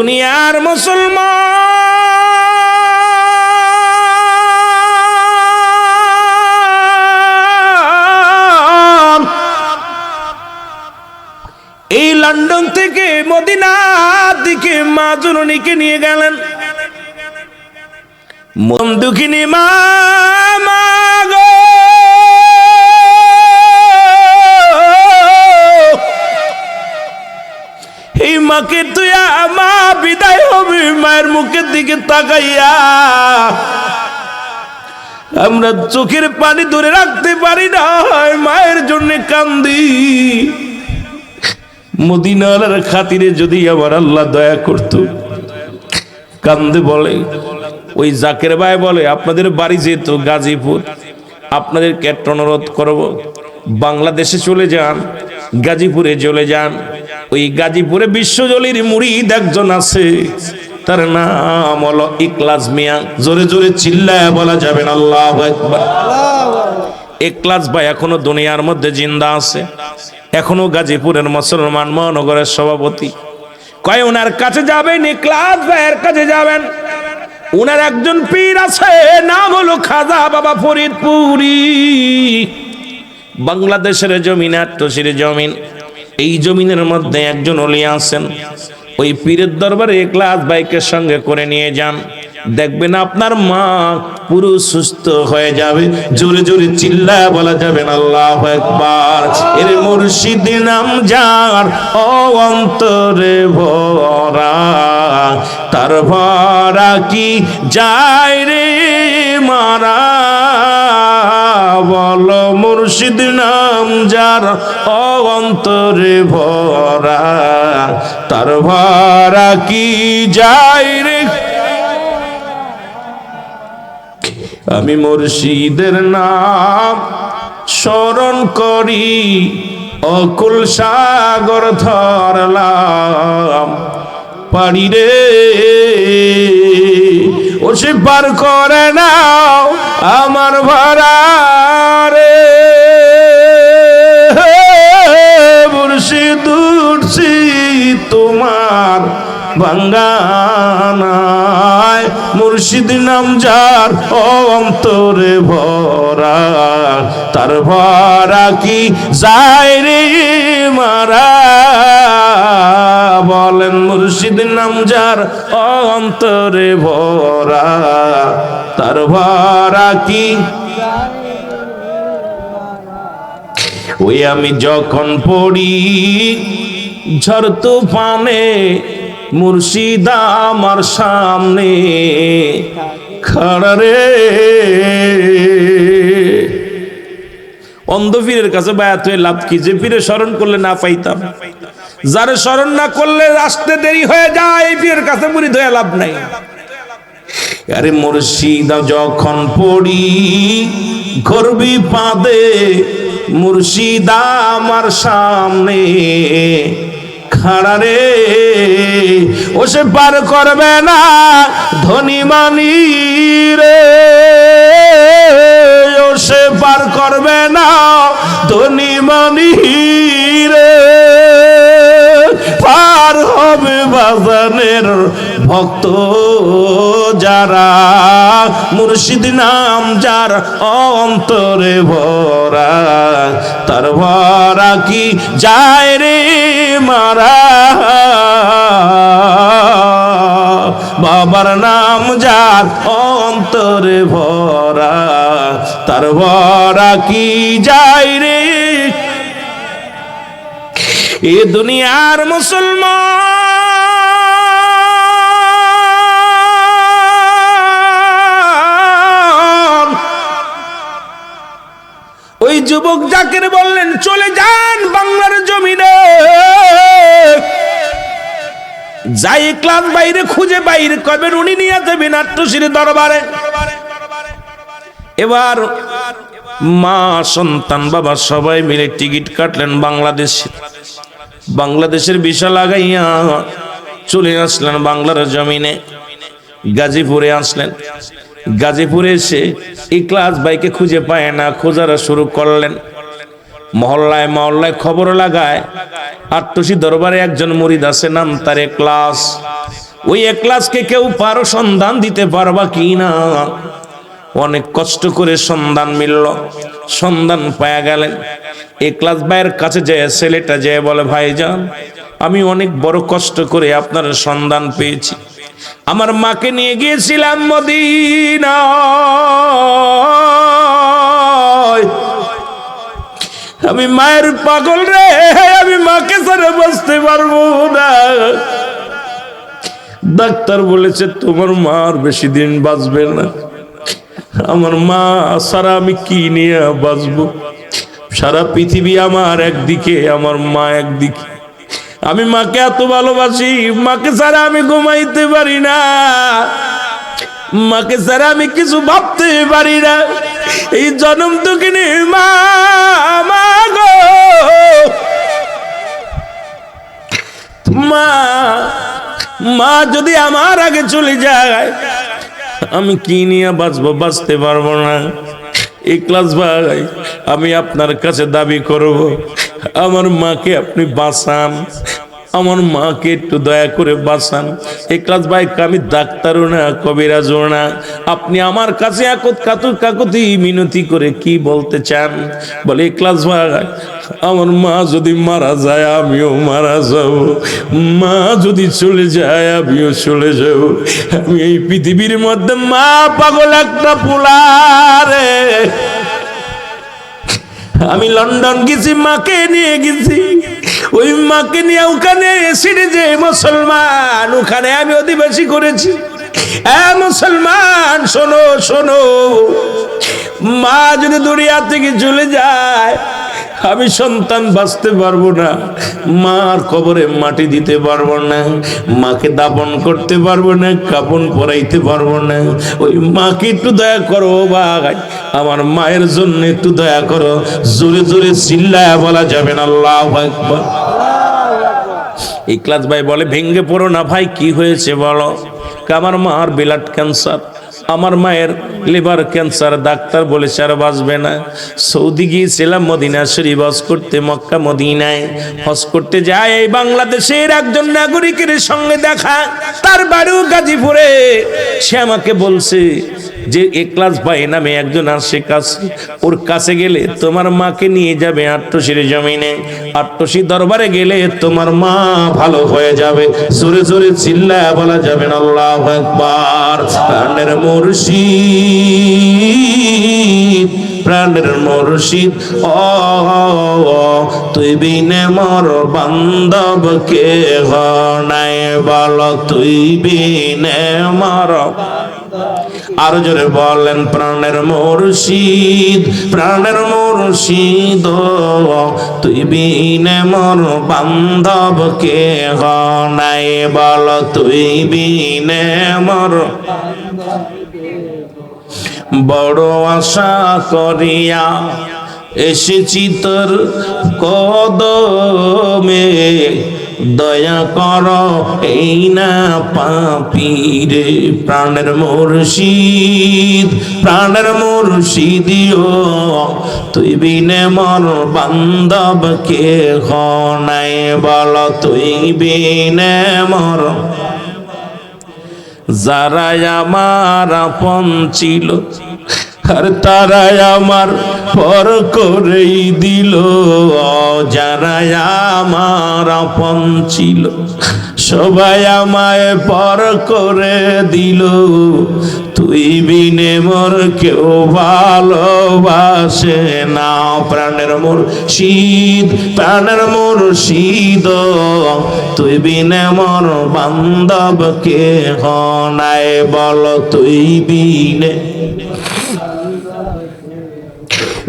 দুনিয়ার মুসলমান। এই লন্ডন থেকে মদিনার দিকে মা জননীকে নিয়ে গেলেন। মন দুঃখিনী মা মা মাকে তুই মা বিদায় হবে মায়ের মুখের দিকে তাকাইয়া। আমরা চোখের পানি ধরে রাখতে পারি না, মায়ের জন্য কান্দি। মদিনার খাতিরে যদি আমার আল্লাহ দয়া করত, কান্দে বলে। ওই জাকের ভাই বলে, আপনাদের বাড়ি যেত গাজীপুর আপনাদেরকে একটা অনুরোধ করব, বাংলাদেশে চলে যান, গাজীপুরে চলে যান। ওই গাজীপুরে বিশ্বজলির মুড়িদ একজন আছে। তার নাম হলো ইকলাস মিয়া। জোরে জোরে চিল্লায় বলা যাবে না, আল্লাহ একলাস ভাই এখনও দুনিয়ার মধ্যে জিন্দা আছে। এখনও গাজীপুরের মুসলমান মহানগরের সভাপতি। কয় ওনার কাছে যাবেন? একলাস ভাইয়ের কাছে যাবেন? ওনার একজন পীর আছে, নাম হলো খাজা বাবা ফরিদপুরি। বাংলাদেশের জমিন আট্টসির জমিন। এই জমিনের মধ্যে একজন অলি আছেন। ওই পীরের দরবারে একলাস বাইকের সঙ্গে করে নিয়ে যান। দেখবেন আপনার মা পুরো সুস্থ হয়ে যাবে। জোরে জোরে চিল্লা বলা যাবে আল্লাহ একবার এর মুর্শিদ নাম যার ও অন্তরে ভরা। তার ভরা কি যায় রে মারা? বল মুর্শিদ নাম যার অন্তরে ভরা। তার ভরা কি যায় রে? আমি মুর্শিদের নাম স্মরণ করি, অকুল সাগর ধরলাম। পারি রে। ও সে পার করে নাও আমার ভাড়া রে। তোমার ভাঙ্গানায় মুর্শিদ নাম যার অন্তরে ভরা, তার ভরা কি যায় রে মারা? বলেন মুর্শিদ নাম যার অন্তরে ভরা, তার ভরা কি? ওই আমি যখন পড়ি ঝড় তুফানে, মুর্শিদা আমার সামনে খাড়া রে অন্ধ পীরের কাছে বায়াত হয়ে লাভ কি? যে পীরে স্মরণ করলে না পাইতাম। যারে স্মরণ না করলে আসতে দেরি হয়ে যায় এই পীরের কাছে মুড়ি ধয়ে লাভ নাই। আরে মুর্শিদা যখন পড়ি করবি পাদে, মুর্শিদা আমার সামনে খাড়া রে। ও সে পার করবে না ধনী মানি রে। ও সে পার করবে না ধনী মানি রে। বাজানের ভক্ত যারা, মুর্শিদ নাম যার অন্তরে ভরা, তার ভরা কি যায় রে মারা? বাবার নাম যার অন্তরে ভরা, তার ভরা কি যায় রে? এ দুনিয়ার মুসলমান ওই যুবক জাকির বললেন, চলে যান বাংলার জমিনে। যাই ক্লাস বাইরে খুঁজে বাইরে করবেন, উনি নিয়ে যাবেন আট্টশির দরবারে। এবার মা, সন্তান, বাবা সবাই মিলে টিকিট কাটলেন বাংলাদেশে। বাংলাদেশের বিশাল লাগাইয়া চলে আসলেন বাংলার জমিনে, গাজীপুরে আসলেন। গাজীপুরে এসে ইকলাস বাইকে খুঁজে পায় না, খোঁজারা শুরু করলেন। মহল্লায় মহল্লায় খবর লাগায় আটটসি দরবারে একজন মুরিদ আছে, নাম তার ক্লাস ওই একলাসকে কেউ পারো সন্ধান দিতে পারবা কি না অনেক কষ্ট করে সন্ধান মিলল। সন্ধান পায়া গেলেন। একলাস ভাইয়ের কাছে যে ছেলেটা যে বলে, ভাইজান, আমি অনেক বড় কষ্ট করে আপনার সন্ধান পেয়েছি। আমার মাকে নিয়ে গিয়েছিলাম মদিনা আমি মায়ের পাগল রে, আমি মাকে ছাড়া বসতে পারব না। ডাক্তার বলেছে, তোমার মা বেশি দিন বাঁচবে না। আমার মা সারা আমি কি নিয়ে বাঁচবো? সারা পৃথিবী আমার একদিকে, আমার মা একদিকে। আমি মাকে এত ভালোবাসি, মাকে ছাড়া আমি ঘুমাইতে পারি না। মাকে ছাড়া আমি কিছু ভাবতে পারি না। এই জন্ম দুঃখিনী মা গো। মা মা যদি আমার আগে চলে যায়, আমি কি নিয়ে বাঁচবো, বাঁচতে পারব না। এই ক্লাস ভাই আমি আপনার কাছে দাবি করব। আমার মাকে আপনি বাঁচান। আমার মাকে একটু দয়া করে বাঁচান। এই ক্লাস ভাই আমি ডাক্তারও না, কবিরাজও না। আপনি আমার কাছে একত কাতু কাকুতি মিনতি করে কি বলতে চান? বলে, এই ক্লাস ভাই, আমার মা যদি মারা যায়, আমিও মারা যাব। মা যদি চলে যায়, আমিও চলে যাব। আমি এই পৃথিবীর মধ্যে মা পাগল একটা পোলারে আমি লন্ডন গেছি, মাকে নিয়ে গেছি। ওই মাকে নিয়ে ওখানে সিঁড়ে যে মুসলমান, ওখানে আমি অধিবাসী করেছি। মুসলমান, শোনো শোনো। মা যদি দুনিয়া থেকে চলে যায় আমি সন্তান বাঁচতে পারব না। মার কবরে মাটি দিতে পারব না। মাকে দাপন করতে পারব না, কাপন পরাইতে পারব না। ওই মাকে একটু দয়া করো ভাই আমার মায়ের জন্য একটু দয়া করো। জোরে জোরে চিল্লায় বলা যাবে না। আল্লাহ একবার ইকলাস ভাই বলে ভেঙ্গে পড়ো না ভাই, কি হয়েছে বলো? আমার মার বিলাট ক্যান্সার। আমার মায়ের লিভার ক্যান্সার, ডাক্তার বলেছে আর বাঁচবে না। সৌদি গিয়েছিলাম মদিনা শরীফ, হজ করতে মক্কা, মদিনায়। হস করতে যায় এই বাংলাদেশের একজন নাগরিকের সঙ্গে দেখা। তার বাড়িও গাজীপুরে। সে আমাকে বলছে যে এ একলাস ভাই নামে একজন আসে কাছে, ওর কাছে গেলে তোমার মাকে নিয়ে যাবে আট্টসির জমিনে। আট্টসি দরবারে গেলে তোমার মা ভালো হয়ে যাবে। জোরে জোরে চিল্লা বলা যাবে আল্লাহ একবার প্রাণের মুর্শিদ প্রাণের মুর্শিদ তুই বিনে মর বান্ধব কে নাই বল, তুই বিনে মর আর জোরে বলেন, প্রাণের মুর্শিদ প্রাণের মুর্শিদ, তুই বিনে মর বান্ধব কে নাই বল, তুই বিনে মর বড় আশা করিয়া এসেছি তোর কদমে। দয়া কর, এই না পাপিরে প্রাণের মুর্শিদ, প্রাণের মুর্শিদিও তুই বিনে মর বান্ধব কে নাই বল, তুই বিনে মর। যারা আমার আপন ছিল আর তারাই আমার পর করেই দিল যারা আমার আপন ছিল। সবাই আমায় পর করে দিল, তুই বিনে মোর কেউ ভালোবাসে না। প্রাণের মোর শীত প্রাণের মোর শীত তুই বিনে মোর বান্ধব কে নাই বল, তুই বিনে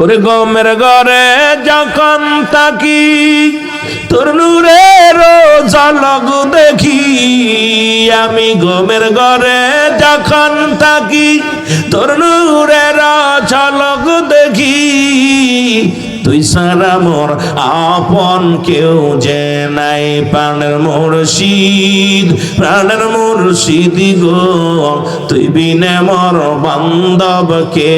ওরে গমের ঘরে যখন তাকি তোর নূরের ঝলক দেখি। আমি গমের ঘরে যখন তাকি তোর নূরের ঝলক দেখি। তুই সারা মোর আপন কেউ যে নাই। প্রাণের মুর্শিদ প্রাণের মুর্শিদ গো, তুই বিনে মর বান্ধব কে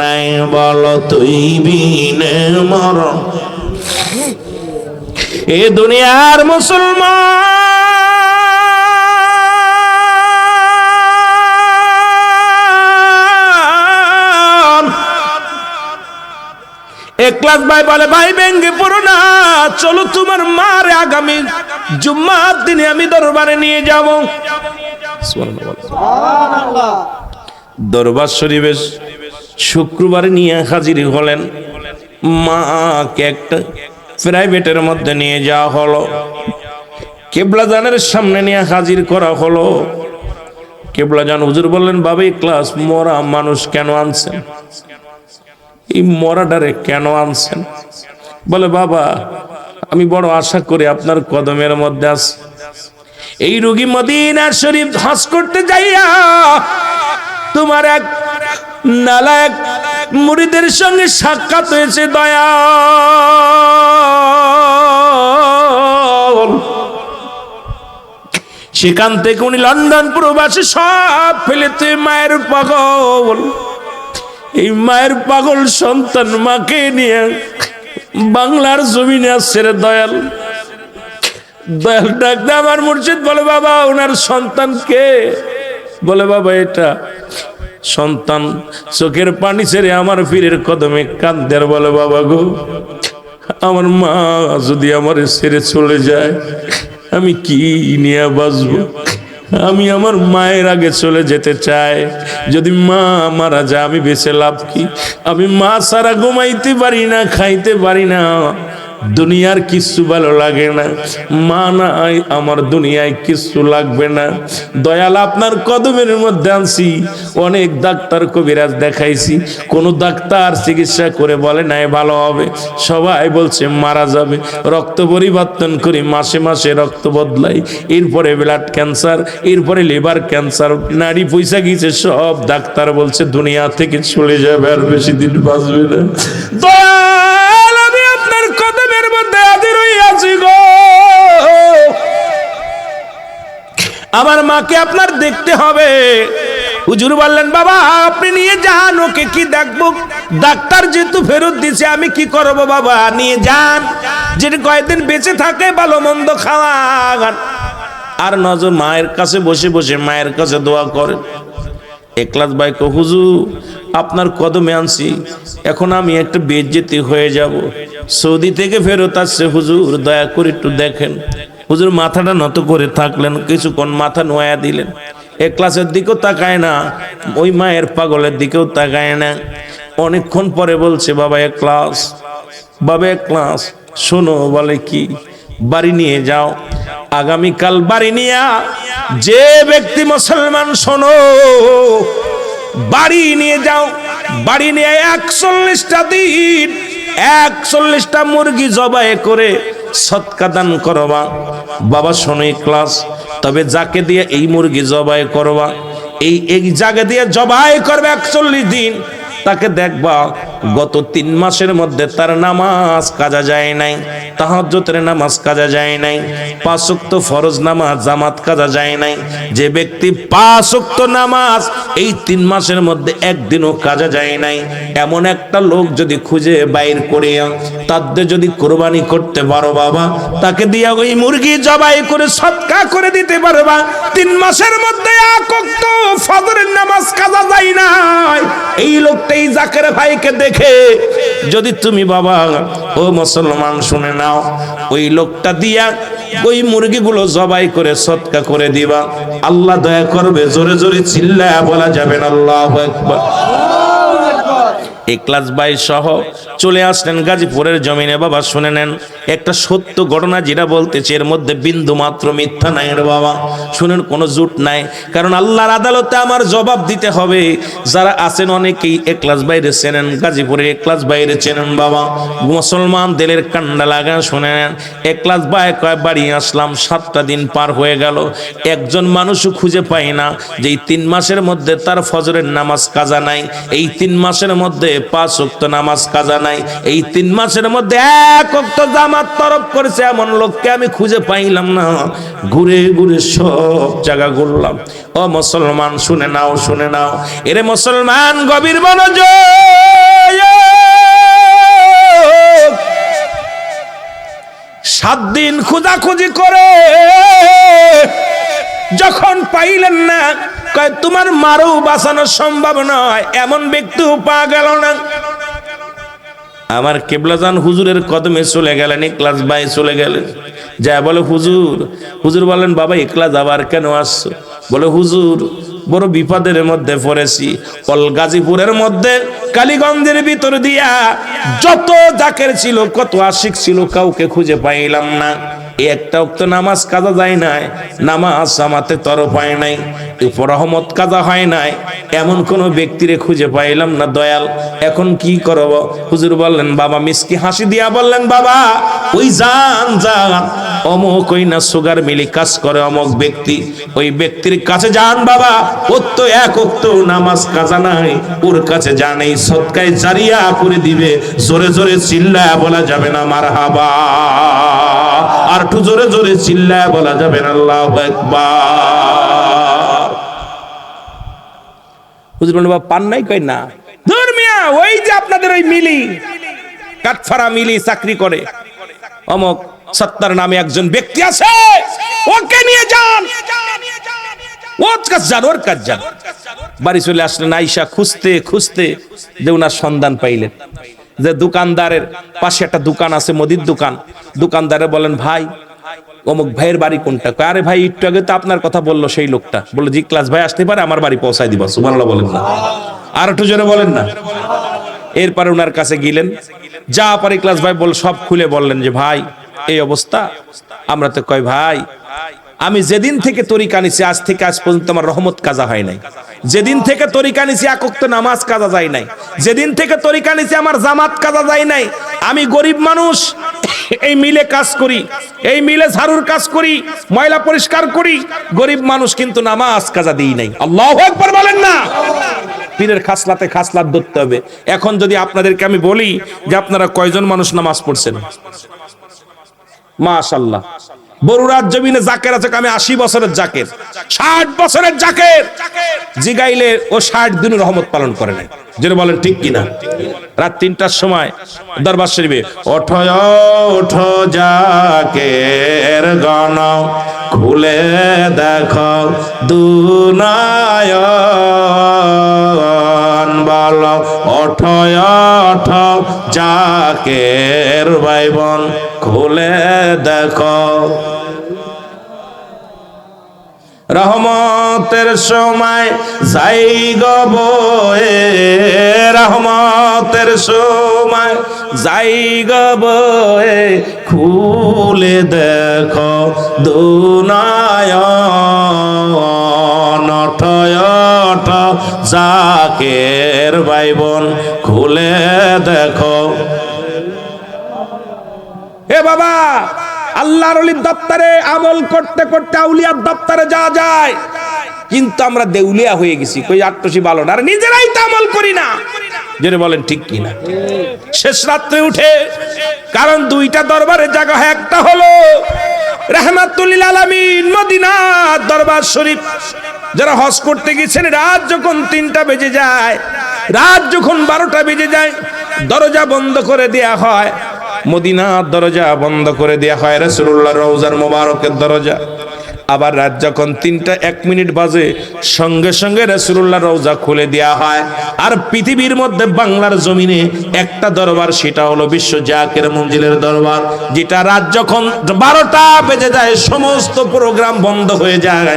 নাই। বল তুই বিনে মর। এ দুনিয়ার মুসলমান একলাস ভাই বলে ভাই ভেঙ্গে পড়ো না চলো তোমার মার আগামী জুম্মার দিনে আমি দরবারে নিয়ে যাব। দরবার শরীফে শুক্রবারে নিয়ে হাজির হলেন। মাকে একটা প্রাইভেটের মধ্যে নিয়ে যাওয়া হলো। কেবলাজানের সামনে নিয়ে হাজির করা হলো। কেবলাজান হুজুর বললেন বাবা ক্লাস মরা মানুষ কেন আনছেন? এই মরাডারে কেন আনছেন? বলে, বাবা, আমি বড় আশা করি আপনার কদমের মধ্যে আছে। এই রোগী মদিনা শরীফ হাস করতে যাইয়া তোমার এক নালায়ক মুড়িদের সঙ্গে সাক্ষাৎ হয়েছে দয়া সেখান থেকে উনি লন্ডন প্রবাসী সব ফেলেতে মায়ের পাগল। এই মায়ের পাগল সন্তান মাকে নিয়ে বাংলার জমিনে আসছে রে দয়াল। দয়াল ডাকতে আমার মুর্শিদ বলে, বাবা, ওনার সন্তান কে? বলে, বাবা, এটা সন্তান চোখের পানি ছেড়ে আমার পীরের কদমে কান্দের বলে, বাবা গো, আমার মা যদি আমার ছেড়ে চলে যায়, আমি কি নিয়ে বাঁচবো? আমি আমার মায়ের আগে চলে যেতে চাই। যদি মা মারা যায়, আমি বেঁচে লাভ কি? আমি মা সারা ঘুমাইতে পারি না, খাইতে পারি না। দুনিয়ার কিচ্ছু ভালো লাগে না। মা নাই আমার দুনিয়ায় কিচ্ছু লাগবে না। দয়াল আপনার কদমের মধ্যে আনছি। অনেক ডাক্তার কবিরাজ দেখাইছি। কোন ডাক্তার চিকিৎসা করে বলে, নাই, ভালো হবে। সবাই বলছে, মারা যাবে। রক্ত পরিবর্তন করি, মাসে মাসে রক্ত বদলাই। এরপরে ব্লাড ক্যান্সার, এরপরে লিভার ক্যান্সার নারী পয়সা গিয়েছে, সব ডাক্তার বলছে, দুনিয়া থেকে চলে যাবে, আর বেশি দিন বাঁচবে না। আমি আপনার কদমের মধ্যে হাজির হইয়াছি গো। আমার মাকে আপনার দেখতে হবে। হুজুর বললেন, বাবা, আপনি নিয়ে যান, ওকে কি দেখব? ডাক্তার যেহেতু ফেরত দিছে, আমি কি করব বাবা? নিয়ে যান। যেটা কয়েকদিন বেঁচে থাকে, ভালো মন্দ খাওয়ান। আর নজর মায়ের কাছে বসে বসে মায়ের কাছে দোয়া করেন একলাস ভাই কো হুজুর আপনার কদমে আনছি। এখন আমি একটা বেজ্জেতি হয়ে যাব। সৌদি থেকে ফেরত আসছে হুজুর, দয়া করে একটু দেখেন। হুজুর মাথাটা নত করে থাকলেন, কিছুক্ষণ মাথা নোয়া দিলেন। এ ক্লাসের দিকেও তাকায় না, ওই মায়ের পাগলের দিকেও তাকায় না। অনেকক্ষণ পরে বলছে, বাবা, এক ক্লাস, বাবা, এক ক্লাস, শোনো, বলে কি, বাড়ি নিয়ে যাও। আগামীকাল বাড়ি নিয়ে যে ব্যক্তি মুসলমান, শোনো বাড়ি নিয়ে যাও। বাড়ি নিয়ে একচল্লিশটা দিন, একচল্লিশটা মুরগি জবাই করে সৎকা দান করবা। বাবা, শোনো ক্লাস। তবে যাকে দিয়ে এই মুরগি জবাই করবা, এই এই জায়গা দিয়ে জবাই করবে একচল্লিশ দিন, তাকে দেখবা গত তিন মাসের মধ্যে তার নামাজ কাজা যায় নাই তাহাজ্জতের নামাজ কাজা যায় নাই পাঁচক্ত ফরজ নামাজ, জামাত কাজা যায় নাই। যে ব্যক্তি পাঁচক্ত নামাজ এই তিন মাসের মধ্যে একদিনও কাজা যায় নাই। এমন একটা লোক যদি খুঁজে বাইর করে তাদের যদি কোরবানি করতে পারো বাবা, তাকে দিয়া ওই মুরগি জবাই করে সৎকা করে দিতে পারবা। তিন মাসের মধ্যে একক্ত ফজরের নামাজ কাজা যায় নাই। এই লোকটা এই জাকের ভাইকে দেখে যদি তুমি বাবা, ও মুসলমান শুনে নাও, ওই লোকটা দিয়া ওই মুরগিগুলো জবাই করে, সৎকা করে দিবা। আল্লাহ দয়া করবে, জোরে জোরে চিল্লায় বলা যাবেন আল্লাহ একবার একলাস বাই সহ চলে আসলেন গাজীপুরের জমিনে। বাবা, শুনে নেন, একটা সত্য ঘটনা যেটা বলতেছে, এর মধ্যে বিন্দু মাত্র মিথ্যা নাই রে বাবা। শুনেন, কোনো জুট নাই। কারণ আল্লাহর আদালতে আমার জবাব দিতে হবে। যারা আছেন অনেকেই একলাস বাইরে চেনেন গাজীপুরের একলাস বাইরে চেনেন বাবা। মুসলমান দিলের কান্ডা লাগা, শুনে নেন। একলাস বাই কয়, বাড়ি আসলাম, সাতটা দিন পার হয়ে গেল। একজন মানুষও খুঁজে পাই না যে এই তিন মাসের মধ্যে তার ফজরের নামাজ কাজা নাই। এই তিন মাসের মধ্যে পাঁচ ওয়াক্ত নামাজ, কাজা নাই। এই তিন মাসের মধ্যে এক ওয়াক্ত জামাত তরফ করেছে এমন লোককে আমি খুঁজে পাইলাম না। ঘুরে ঘুরে সব জায়গা ঘুরলাম। ও মুসলমান, শুনে নাও শুনে নাও। এরে মুসলমান, গভীর মনোযোগ। সাত দিন খোঁজাখুঁজি করে যখন পাইলেন না কয়, তোমার মারও বাঁচানো সম্ভব নয়। এমন ব্যক্তিও পা গেল না। আমার কেবলাজান হুজুরের কদমে চলে গেলেন ক্লাস বাই চলে গেলেন। যা বলে, হুজুর হুজুর বলেন, বাবা একলা যাবার কেন আসছো? বলে, হুজুর, বড় বিপদের মধ্যে পড়েছি। কল গাজীপুরের মধ্যে, কালীগঞ্জের ভিতর দিয়া যত জাকের ছিল, কত আশিক ছিল, কাউকে খুঁজে পাইলাম না। একটা উক্ত নামাজ কাজা যায় নাই, নামাজ আমাতে তর পায় নাই। রহমত কাজা হয় নাই। এমন কোন ব্যক্তিরে খুঁজে পাইলাম না, দয়াল। এখন কি করব? হুজুর বললেন, বাবা, মিসকি হাসি দিয়া বললেন, বাবা, ওই যান যান অমুক ওই না সুগার মিলি কাজ করে অমুক ব্যক্তি। ওই ব্যক্তির কাছে যান, বাবা, ওর তো এক অক্ত নামাজ কাজা নাই, ওর কাছে যান এই সৎকায় জারিয়া করে দিবে। জোরে জোরে চিল্লায় বলা যাবে না মার হাবা আর একটু জোরে জোরে চিল্লায় বলা যাবে না, আল্লাহ একবার হুজুর বলেন, বাবা পান নাই? কই না। ধুর মিয়া ওই যে আপনাদের ওই মিলি কাঠফারা মিলি চাকরি করে। অমক সত্তার নামে একজন ব্যক্তি আছে ওকে নিয়ে যান। ওর কাছে যান ওর কাছে যান। বাড়ি চলে আসলেন আইসা খুঁজতে খুঁজতে যে উনার সন্ধান পাইলেন। যে দোকানদারের পাশে একটা দোকান আছে মুদির দোকান। দোকানদারে বলেন ভাই অমুক ভাইয়ের বাড়ি কোনটা? আরে ভাই, একটু আগে তো আপনার কথা বলল সেই লোকটা। বলল জি, ক্লাস ভাই আসতে পারে, আমার বাড়ি পৌঁছাই দিবা। সুবহানাল্লাহ বলেন না। আর একটু জোরে বলেন না। এরপরে ওনার কাছে গেলেন। যা পারি ক্লাস ভাই বল, সব খুলে বললেন যে, ভাই, এই অবস্থা? আমরা তো কয় ভাই, আমি যেদিন থেকে তরিকা নিছি, আজ থেকে আজ পর্যন্ত আমার রহমত কাজা হয় নাই। যেদিন থেকে তরিকা নিছি, একক্ত নামাজ কাজা যায় নাই। যেদিন থেকে তরিকা নিছি, আমার জামাত কাজা যায় নাই। আমি গরিব মানুষ এই মিলে কাজ করি, এই মিলে ঝাড়ুর কাজ করি, ময়লা পরিষ্কার করি। গরিব মানুষ কিন্তু নামাজ কাজা দিই নাই। আল্লাহ একবার বলেন না। পীরের খাসলাতে খাসলাত ধরতে হবে। এখন যদি আপনাদেরকে আমি বলি যে আপনারা কয়জন মানুষ নামাজ পড়ছেন? মাশাল্লাহ বরুরার জমিনে জাকের আছে আমি আশি বছরের জাকের। ষাট বছরের জাকের। জিগাইলে ও ষাট দিন রহমত পালন করে নাই। যেটা বলেন, ঠিক কিনা? রাত তিনটার সময় দরবার শরীফে, ওঠো ওঠো জাকের গণ, খুলে দেখো দুনায়ন বল। ওঠো ওঠো জাকের বাইবন খুলে দেখো রহমতের সময় যাই গবয়ে রহমতের সময় যাই গবয়ে খুলে দেখো দুনায়ন অঠয় অঠ জাকের বাইবন খুলে দেখো। এ বাবা! আল্লাহর দপ্তরে আমল করতে করতে আউলিয়ার দপ্তরে যাওয়া যায়। কিন্তু আমরা দেউলিয়া হয়ে গেছি। কই আটটসি ভালো না আর নিজেরাই তো আমল করি না। যেটা বলেন, ঠিক কিনা শেষ রাত্রে উঠে, কারণ দুইটা দরবারের জায়গা হয়, একটা হলো রহমাতুল্লিল আলামিন মদিনা দরবার শরীফ। যারা হজ করতে গেছেন, রাত যখন তিনটা বেজে যায়, রাত যখন বারোটা বেজে যায়, দরজা বন্ধ করে দেয়া হয়। মদিনার দরজা বন্ধ করে দেওয়া হয়। রসুল্লাহ রৌজার মোবারকের দরজা। আবার রাত যখন তিনটা এক মিনিট বাজে, সঙ্গে সঙ্গে রসুল্লাহ রৌজা খুলে দেয়া হয়। আর পৃথিবীর মধ্যে বাংলার জমিনে একটা দরবার, সেটা হলো বিশ্ব জাকের মঞ্জিলের দরবার, যেটা রাত যখন বারোটা বেজে যায়, সমস্ত প্রোগ্রাম বন্ধ হয়ে যায়।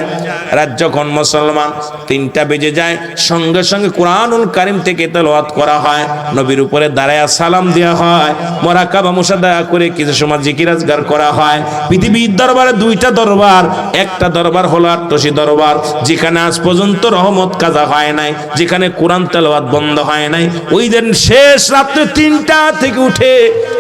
রাত যখন মুসলমান তিনটা বেজে যায়, সঙ্গে সঙ্গে কোরআনুল কারিম থেকে তেলাওয়াত করা হয়। নবীর উপরে দাঁড়ায় সালাম দেওয়া হয়। মোরাকাবা মুসাদা করে কিছু সময় জিকিরাজগার করা হয়। পৃথিবীর দরবারে দুইটা দরবার একটা দরবার হলো আট্টসি দরবার, যেখানে আজ পর্যন্ত রহমত কাজা হয় নাই, যেখানে কোরআন তেলাওয়াত বন্ধ হয় নাই। ওই দিন শেষ রাত্রে তিনটা থেকে উঠে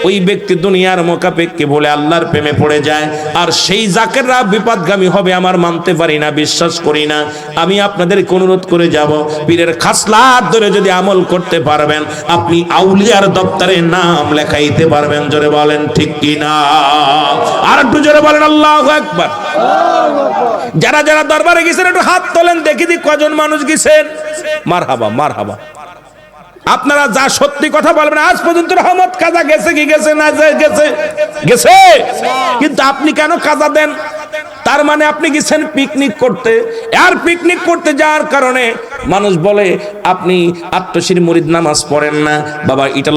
ওই ব্যক্তি দুনিয়ার মোকাপেক্ষে বলে আল্লাহর প্রেমে পড়ে যায়। আর সেই জাকেররা বিপদগামী হবে আমার মানতে পারি না, বিশ্বাস করি না। আমি আপনাদেরকে অনুরোধ করে যাব, পীরের খাসলাত ধরে যদি আমল করতে পারবেন, আপনি আউলিয়ার দপ্তরে নাম লেখাইতে পারবেন, জোরে বলেন ঠিক কি না আর একটু জোরে বলেন, আল্লাহ একবার যারা যারা দরবারে গেছেন, একটু হাত তোলেন, দেখি দি কজন মানুষ গেছেন। মার হাবা মার হাবা আপনারা যা সত্যি কথা বলবেন, আজ পর্যন্ত রহমত কাজা গেছে কি গেছে না গেছে গেছে। কিন্তু আপনি কেন কাজা দেন? তার মানে আপনি গেছেন পিকনিক করতে। আর পিকনিক করতে যাওয়ার কারণে মানুষ বলে, আপনি আত্মশির মুরিদ নামাজ পড়েন না। বাবা, এটা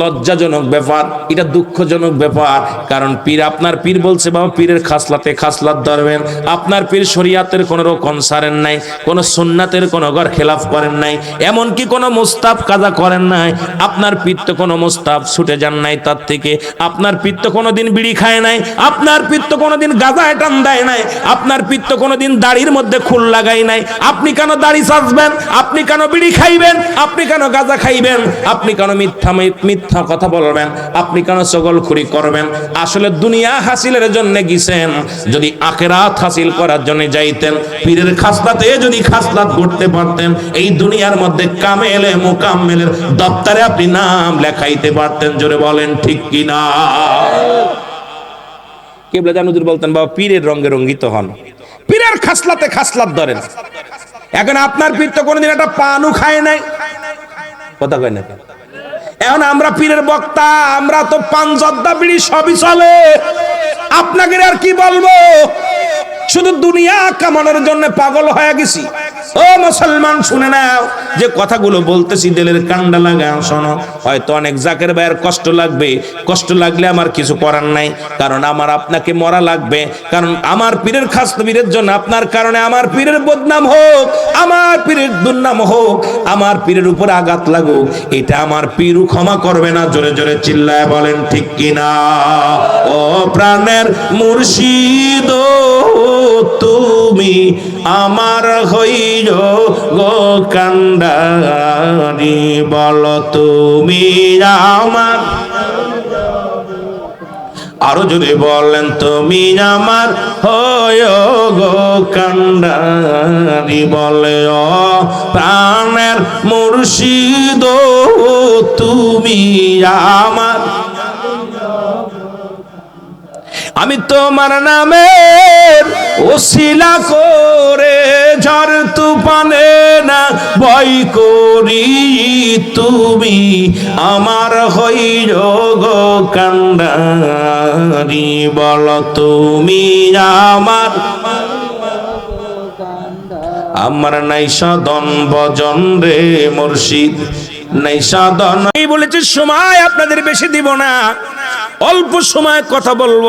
লজ্জাজনক ব্যাপার, এটা দুঃখজনক ব্যাপার। কারণ পীর, আপনার পীর বলছে, বাবা, পীরের খাসলাতে খাসলাত ধরবেন। আপনার পীর শরিয়াতের কোনো কনসারেন নাই, কোনো সুন্নাতের কোনো ঘর খেলাফ করেন নাই। এমনকি কোনো মুস্তাফ কাজা করেন নাই, আপনার পীর তো কোনো মুস্তাফ ছুটে যান নাই তার থেকে, আপনার পীর তো কোনোদিন বিড়ি খায় নাই, আপনার পীর তো কোনোদিন গাঁজায় টান দেয় নাই, আপনার পীর তো কোনোদিন দাড়ির মধ্যে খুল লাগাই নাই, আপনি কেন দাড়ি সাজবেন, আপনি কেন বিড়ি খাইবেন, আপনি কেন গাঁজা খাইবেন, আপনি কেন মিথ্যা মিথ্যা কথা বলবেন, আপনি কেন চগলখুরি করবেন, আসলে দুনিয়া হাসিলের জন্য গিয়েছেন যদি আখেরাত হাসিল করার জন্য যাইতেন, পীরের খাসলাতে যদি খাসলাত করতে পারতেন, এই দুনিয়ার মধ্যে কামেলে মোকাম্মেলের দপ্তরে আপনি নাম লেখাইতে পারতেন, জোরে বলেন, ঠিক কিনা? কেবলা জানুদুর বলতেন, বাবা, পীরের রঙে রঙ্গিত হন। পীরের খাসলাতে খাসলাত ধরেন। এখন আপনার পীর তো কোনোদিন একটা পানও খায় নাই। কথা কয় না এখন আমরা পীরের বক্তা, আমরা তো পান, জর্দা, বিড়ি সবই চলে। আপনাকে আর কি বলব? শুধু দুনিয়া কামানোর জন্য পাগল হয়ে গেছি। ও মুসলমান, শুনে নাও যে কথাগুলো বলতেছি, দিলের কান্ডা লাগা শোনো। হয়তো অনেক জাকের ভাইয়ের কষ্ট লাগবে। কষ্ট লাগলে আমার কিছু করার নাই, কারণ আমার আপনাকে মরা লাগবে। কারণ আমার পীরের খাস পীরের জন্য আপনার কারণে আমার পীরের বদনাম হোক, আমার পীরের দুর্নাম হোক, আমার পীরের উপর আঘাত লাগুক। এটা আমার পীরু ক্ষমা করবে না, জোরে জোরে চিল্লায় বলেন, ঠিক কিনা? ও প্রাণের মুর্শিদ তুমি আমার হইল গো বল তুমি আমার। আরও যদি বলেন তুমি আমার, হয় গো বলে ও প্রাণের মুর্শিদ তুমি আমার। আমি তোমার নামে ওসিলা করে ঝড় তুফানে না, ভয় করি তুমি আমার হইল গো কান্ডারি বল তুমি আমার আমার নাই সদন ভজন রে মুর্শিদ নাই সাধন এই বলেছে, সময় আপনাদের বেশি দিব না, অল্প সময় কথা বলব।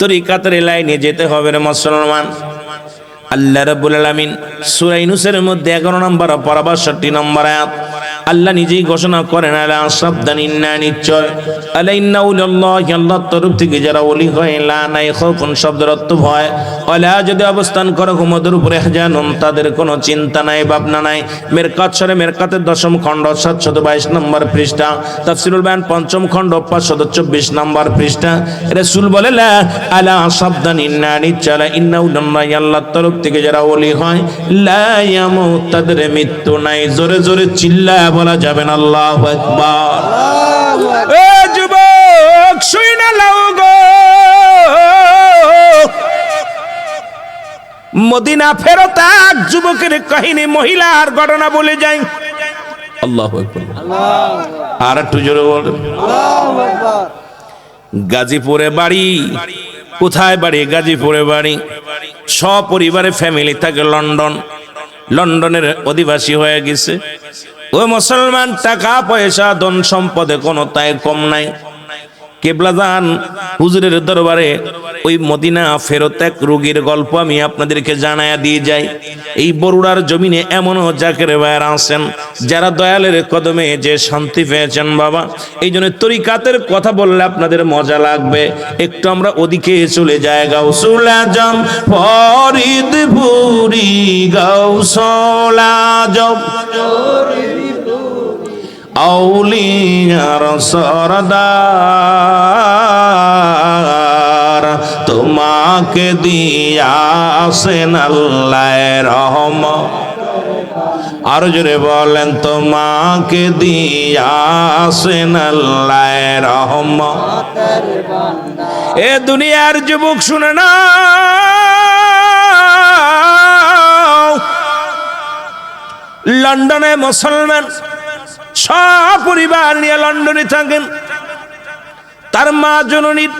তরিকাতের লাইনে যেতে হবে রে মুসলমান। আল্লাহ রাব্বুল আলামিন সূরা ইউনূসের মধ্যে 11 নম্বর পারা 62 নম্বর আয়াত। আল্লাহ নিজেই ঘোষণা করেন, আলা সাবধান, ইন্না নিশ্চয়। আলা ইন্না উল্লাহি আল্লাহর তরফ থেকে যারা ওলি হয়, লা নাই খাউফুন, শব্দের অর্থ ভয়। ওয়ালা, যদি অবস্থান করে ঘুমদের উপরে জানুন তাদের কোনো চিন্তা নাই, ভাবনা নাই। মেরকাত সরে মেরকাতের দশম খণ্ড, সাতশত বাইশ নম্বর পৃষ্ঠা। তাফসিরুল বায়ান, পঞ্চম খণ্ড, পাঁচশত চব্বিশ নম্বর পৃষ্ঠা। রাসূল বলে, লা, আলা সাবধান, ইন্না নিশ্চয়। ইন্না উল্লাহি আল্লাহর তরফ থেকে যারা ওলি হয়, লা ইয়ামুত, তাদের মৃত্যু নাই। জোরে জোরে চিল্লায় বলা যাবে না আল্লাহু আকবার। এ যুবক শুই না লাও গো। মদিনা ফেরত এক যুবকের কাহিনী মহিলার ঘটনা বলে যাই। আল্লাহ আর একটু জোরে বলেন গাজীপুরে বাড়ি। কোথায় বাড়ি? গাজীপুরে বাড়ি। সপরিবারে ফ্যামিলি থাকে লন্ডন। লন্ডনের অধিবাসী হয়ে গেছে। ও মুসলমান টাকা পয়সা ধন সম্পদে কোনো তাই কম নাই। কেবলাদান হুজুরের দরবারে, ওই মদিনা ফেরত এক রোগীর গল্প আমি আপনাদেরকে জানায়া দিয়ে যাই। এই বরুড়ার জমিনে এমনও জাকের ভাইয়ার আছেন, যারা দয়ালের কদমে যে শান্তি পেয়েছেন বাবা। এই জন্য তরিকাতের কথা বললে আপনাদের মজা লাগবে। একটু আমরা ওদিকে চলে যাই গাউসুল আজম ফরিদ পুরি গাউসল আজম। আউলিয়ার সরদার, তোমাকে দিয়াছেন আল্লাহ রহম। আর জোরে বলেন, তোমাকে দিয়াছেন আল্লাহ রহম। এ দুনিয়ার যুবক, শুনে না লন্ডনে মুসলমান সপরিবার নিয়ে লন্ডনে থাকেন। তার মা জননীর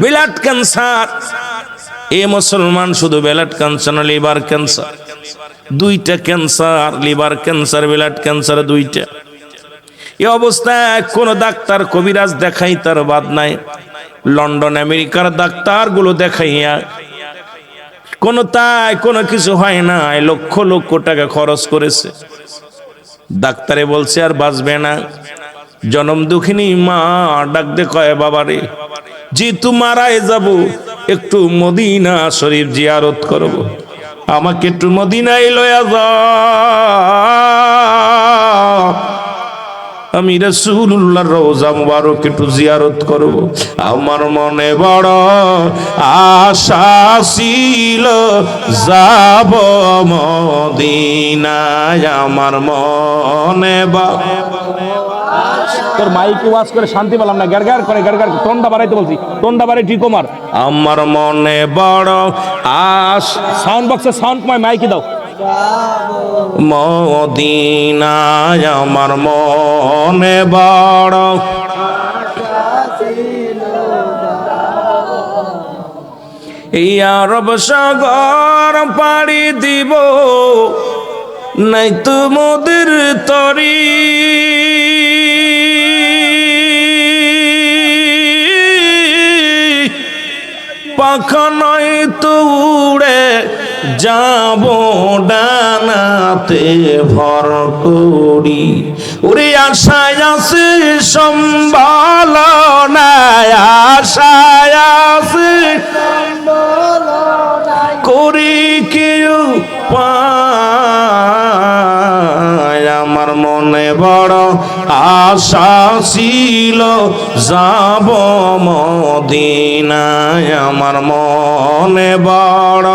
বিলাট ক্যান্সার। এ মুসলমান শুধু ব্যালাট ক্যান্সার না, লিভার ক্যান্সার। দুইটা cancer, liver cancer blood cancer, দুইটা। এ অবস্থায় কোন ডাক্তার কবিরাজ দেখাই তার বাদ নাই। লন্ডন, আমেরিকার ডাক্তারগুলো দেখাইয়া কোন তাই কোনো কিছু হয় না লক্ষ লক্ষ টাকা খরচ করেছে। ডাক্তারে বলছে আর বাঁচবে না। জনম দুঃখিনী মা, ডাক দে কয় বাবারে জি মারায় যাব, একটু মদিনা শরীফ জিয়ারত করব। আমাকে একটু মদিনায় লয়া যা। আমি রসুল্লাহ রোজা মুবারক একটু জিয়ারত করব। আমার মনে বড় আশা ছিল যাব মদিনায় আমার মনে বা তোর মাইকে ওয়াজ করে শান্তি পেলাম না গার করে গার টোনটা বাড়াইতে বলছি টোনটা বাড়াই ঠিক মার আমার মনে বড় আশ সাউন্ড বক্সে সাউন্ড কমায় মাইকে দাও। মদিনায় আমার মনে বড়। এই আরব সাগর পাড়ি দিব নাই তো মোদের তরি। যাব ডানাতে ভর করি। ওরে আশায় আছে সম্বল নাই আশায় আছে করি কেউ আমার মনে বড় আশা ছিল যাব মদিনায়। আমার মনে বড়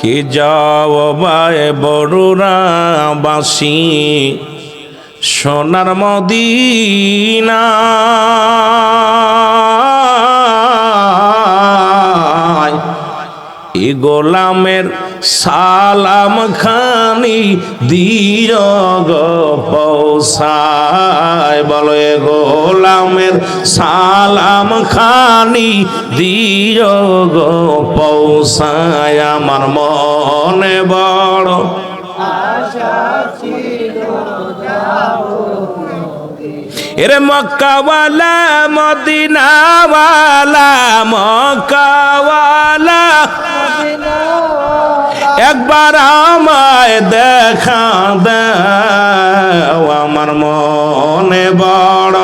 কে যাও বায় বড়রা বাসি সোনার মদিনা। এ গোলামের সালাম খানি দিয় গো পৌসায় বলো গোলামের সালাম খানি দিয় গো পৌসায় আমার মনে বড় এরে মক্কাওয়ালা, মদিনাওয়ালা, মক্কাওয়ালা একবার আমায় দেখা দাও আমার মনে বড়।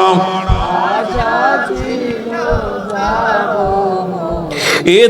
এ